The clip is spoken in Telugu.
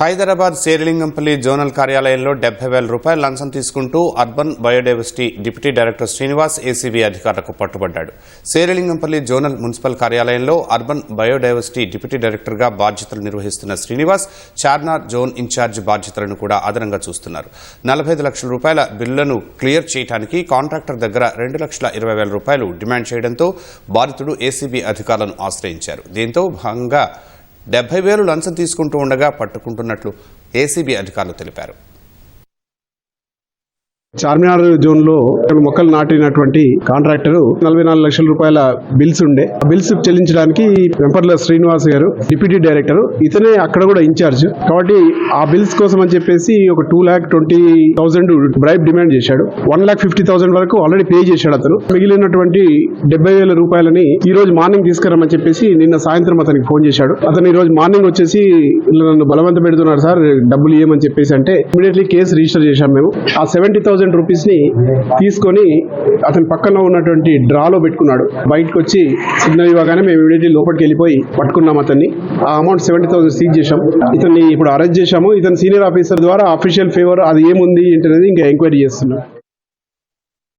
హైదరాబాద్ శేరిలింగంపల్లి జోనల్ కార్యాలయంలో డెబ్బై వేల రూపాయల లంచం తీసుకుంటూ urban biodiversity deputy director Srinivas ACB అధికారులకు పట్టుబడ్డాడు. శేరిలింగంపల్లి జోనల్ మున్సిపల్ కార్యాలయంలో అర్బన్ బయోడైవర్సిటీ డిప్యూటీ డైరెక్టర్గా బాధ్యతలు నిర్వహిస్తున్న శ్రీనివాస్ చార్నార్ జోన్ ఇన్ఛార్జ్ బాధ్యతలను కూడా అదనంగా చూస్తున్నారు. నలభై లక్షల రూపాయల బిల్లులను క్లియర్ చేయడానికి కాంట్రాక్టర్ దగ్గర రెండు లక్షల ఇరవై వేల రూపాయలు డిమాండ్ చేయడంతో బాధితుడు ఏసీబీ అధికారులను ఆశ్రయించారు. దీంతో భాగంగా డెబ్బై వేలు లంచం తీసుకుంటూ ఉండగా పట్టుకుంటున్నట్లు ఏసీబీ అధికారులు తెలిపారు. చార్మినార్ జోన్లో మొక్కలు నాటినటువంటి కాంట్రాక్టర్ నలభై నాలుగు లక్షల రూపాయల బిల్స్ ఉండే. ఆ బిల్స్ చెల్లించడానికి వెంపర్ల శ్రీనివాస్ గారు డిప్యూటీ డైరెక్టర్ ఇతనే అక్కడ కూడా ఇన్ఛార్జ్ కాబట్టి ఆ బిల్స్ కోసం అని చెప్పేసి ఒక two lakh twenty thousand bribe demand చేశాడు. వన్ ల్యాక్ ఫిఫ్టీ థౌసండ్ వరకు ఆల్రెడీ పే చేశాడు అతను. మిగిలినటువంటి డెబ్బై వేల రూపాయలని ఈ రోజు మార్నింగ్ తీసుకురమ్మని చెప్పేసి నిన్న సాయంత్రం అతనికి ఫోన్ చేశాడు. అతను ఈ రోజు మార్నింగ్ వచ్చేసి ఇలా నన్ను బలవంత పెడుతున్నారు సార్ డబ్బులు ఇవ్వమని చెప్పేసి అంటే ఇమీడియట్లీ కేసు రిజిస్టర్ చేశాం మేము. ఆ సెవెంటీ థౌసండ్ రూపీస్ని తీసుకొని అతని పక్కన ఉన్నటువంటి డ్రాలో పెట్టుకున్నాడు. బయటకు వచ్చి సిగ్నల్ ఇవ్వగానే మేము ఇమీడియట్లీ లోపలికి వెళ్ళిపోయి పట్టుకున్నాం అతన్ని. ఆ అమౌంట్ సెవెంటీ థౌసండ్ సీజ్ చేశాం ఇతన్ని ఇప్పుడు అరెస్ట్ చేశాము. ఇతను సీనియర్ ఆఫీసర్ ద్వారా అఫీషియల్ ఫేవర్ అది ఏముంది ఏంటనేది ఇంకా ఎంక్వైరీ చేస్తున్నాం